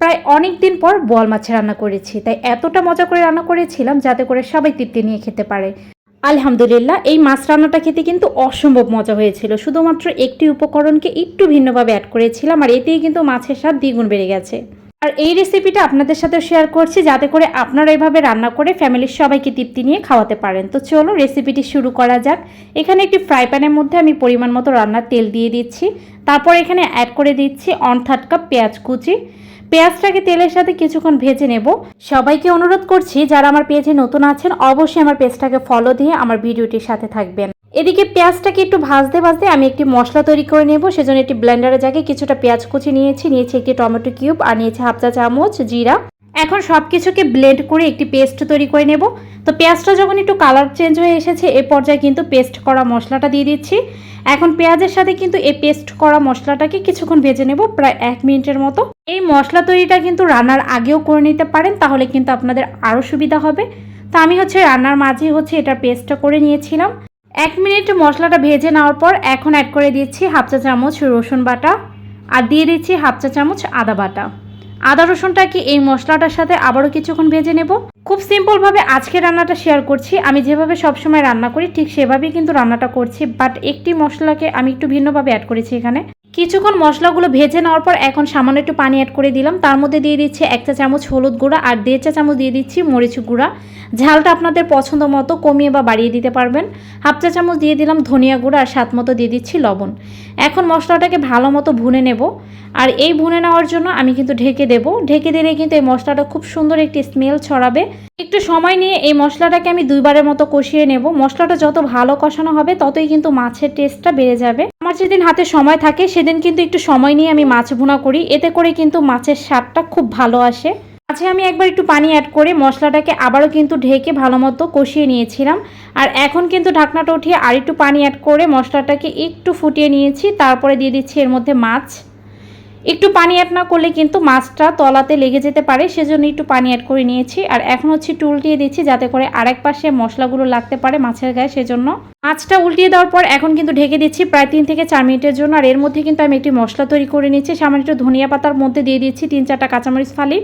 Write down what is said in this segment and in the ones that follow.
প্রায় অনেক দিন পর বোয়াল মাছের রান্না করেছি, তাই এতটা মজা করে রান্না করেছিলাম যাতে করে সবাই তৃপ্তি নিয়ে খেতে পারে। আলহামদুলিল্লাহ, এই মাছ রান্নাটা খেতে কিন্তু অসম্ভব মজা হয়েছিল। শুধুমাত্র একটি উপকরণকে একটু ভিন্নভাবে অ্যাড করেছিলাম আর এতেই কিন্তু মাছের স্বাদ দ্বিগুণ বেড়ে গেছে। আর এই রেসিপিটা আপনাদের সাথে শেয়ার করছি যাতে করে আপনারা এভাবে রান্না করে ফ্যামিলির সবাইকে তৃপ্তি নিয়ে খাওয়াতে পারেন। তো চলো রেসিপিটি শুরু করা যাক। এখানে একটি ফ্রাই প্যানের মধ্যে আমি পরিমাণ মতো রান্নার তেল দিয়ে দিচ্ছি। তারপর এখানে অ্যাড করে দিচ্ছি অন থার্ড কাপ পেঁয়াজ কুচি। পেঁয়াজটাকে তেলের সাথে কিছুক্ষণ ভেজে নেব। সবাইকে অনুরোধ করছি, যারা আমার পেজে নতুন আছেন, অবশ্যই আমার পেজটাকে ফলো দিয়ে আমার ভিডিওটির সাথে থাকবেন। এদিকে পেঁয়াজটাকে একটু ভাজতে ভাজতে আমি একটি মশলা তৈরি করে নেব। সেজন্য একটি ব্লেন্ডারের জায়গায় কিছুটা পেঁয়াজ কুচি নিয়েছি। নিয়েছি একটি টমেটো কিউব আর নিয়েছি হাফ চা চামচ জিরা। এখন সব কিছুকে ব্লেন্ড করে একটি পেস্ট তৈরি করে নেব। তো পেঁয়াজটা যখন একটু কালার চেঞ্জ হয়ে এসেছে, এ পর্যায়ে কিন্তু পেস্ট করা মশলাটা দিয়ে দিচ্ছি। এখন পেঁয়াজের সাথে কিন্তু এই পেস্ট করা মশলাটাকে কিছুক্ষণ ভেজে নেব, প্রায় এক মিনিটের মতো। এই মশলা তৈরিটা কিন্তু রান্নার আগেও করে নিতে পারেন, তাহলে কিন্তু আপনাদের আরও সুবিধা হবে। তো আমি হচ্ছে রান্নার মাঝে হচ্ছে এটা পেস্টটা করে নিয়েছিলাম। এক মিনিট মশলাটা ভেজে নেওয়ার পর এখন অ্যাড করে দিচ্ছি হাফ চা চামচ রসুন বাটা, আর দিয়ে দিচ্ছি হাফ চা চামচ আদা বাটা। আদা রসুনটাকে এই মশলাটার সাথে আবারও কিছুক্ষণ ভেজে নেব। খুব সিম্পলভাবে আজকে রান্নাটা শেয়ার করছি। আমি যেভাবে সবসময় রান্না করি, ঠিক সেভাবেই কিন্তু রান্নাটা করছি বাট একটি মশলাকে আমি একটু ভিন্নভাবে অ্যাড করেছি এখানে। কিছুক্ষণ মশলাগুলো ভেজে নেওয়ার পর এখন সামান্য একটু পানি অ্যাড করে দিলাম। তার মধ্যে দিয়ে দিচ্ছি এক চা চামচ হলুদ গুঁড়া আর দেড় চা চামচ দিয়ে দিচ্ছি মরিচ গুঁড়া। ঝালটা আপনাদের পছন্দ মতো কমিয়ে বা বাড়িয়ে দিতে পারবেন। হাফ চা চামচ দিয়ে দিলাম ধনিয়া গুঁড়া আর স্বাদ মতো দিয়ে দিচ্ছি লবণ। এখন মশলাটাকে ভালো মতো ভুনে নেব। আর এই ভুনে নেওয়ার জন্য আমি কিন্তু ঢেকে দেব। ঢেকে দিলে কিন্তু এই মশলাটা খুব সুন্দর একটি স্মেল ছড়াবে। একটু সময় নিয়ে এই মশলাটাকে আমি দুইবারের মতো কষিয়ে নেব। মশলাটা যত ভালো কষানো হবে, ততই কিন্তু মাছের টেস্টটা বেড়ে যাবে। আমার যেদিন হাতে সময় থাকে, সেদিন কিন্তু একটু সময় নিয়ে আমি মাছ ভুনা করি। এতে করে কিন্তু মাছের স্বাদটা খুব ভালো আসে। মাঝে আমি একবার একটু পানি অ্যাড করে মশলাটাকে আবারও কিন্তু ঢেকে ভালো মতো কষিয়ে নিয়েছিলাম। আর এখন কিন্তু ঢাকনাটা উঠিয়ে আর একটু পানি অ্যাড করে মশলাটাকে একটু ফুটিয়ে নিয়েছি। তারপরে দিয়ে দিচ্ছি এর মধ্যে মাছ। একটু পানি অ্যাড না করলে কিন্তু মাছটা তলাতে লেগে যেতে পারে, সেজন্য একটু পানি অ্যাড করে নিয়েছি। আর এখন হচ্ছে একটু উল্টিয়ে দিচ্ছি যাতে করে আরেক পাশে মশলাগুলো লাগতে পারে মাছের গায়ে, সেজন্য মাছটা উল্টিয়ে দেওয়ার পর এখন কিন্তু ঢেকে দিচ্ছি প্রায় তিন থেকে চার মিনিটের জন্য। আর এর মধ্যে কিন্তু আমি একটি মশলা তৈরি করে নিচ্ছি সামান্য একটু ধনিয়া পাতার মধ্যে দিয়ে দিচ্ছি তিন চারটা কাঁচামরিচ ফালি।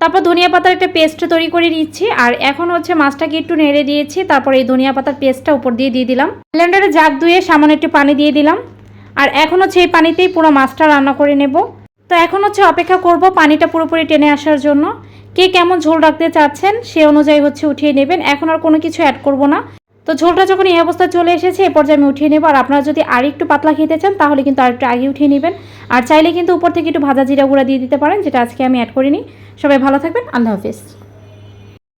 তারপর ধনিয়া পাতার একটা পেস্ট তৈরি করে নিচ্ছি। আর এখন হচ্ছে মাছটাকে একটু নেড়ে দিয়েছি। তারপর এই ধনিয়া পাতার পেস্টটা উপর দিয়ে দিয়ে দিলাম। ব্লেন্ডারে জাগ ধুয়ে সামান্য একটু পানি দিয়ে দিলাম। আর এখন হচ্ছে এই পানিতেই পুরো মাছটা রান্না করে নেব। তো এখন হচ্ছে অপেক্ষা করব পানিটা পুরোপুরি টেনে আসার জন্য। কে কেমন ঝোল রাখতে চাচ্ছেন সে অনুযায়ী হচ্ছে উঠিয়ে নেবেন। এখন আর কোনো কিছু অ্যাড করব না। তো ঝোলটা যখন এই অবস্থায় চলে এসেছে, এ পর্যায়ে আমি উঠিয়ে নেব। আর আপনারা যদি আর একটু পাতলা খেতে চান, তাহলে কিন্তু আর একটু আগে উঠিয়ে নেবেন। আর চাইলে কিন্তু উপর থেকে একটু ভাজা জিরা গুঁড়া দিয়ে দিতে পারেন, যেটা আজকে আমি অ্যাড করিনি। সবাই ভালো থাকবেন। আল্লাহ হাফিজ।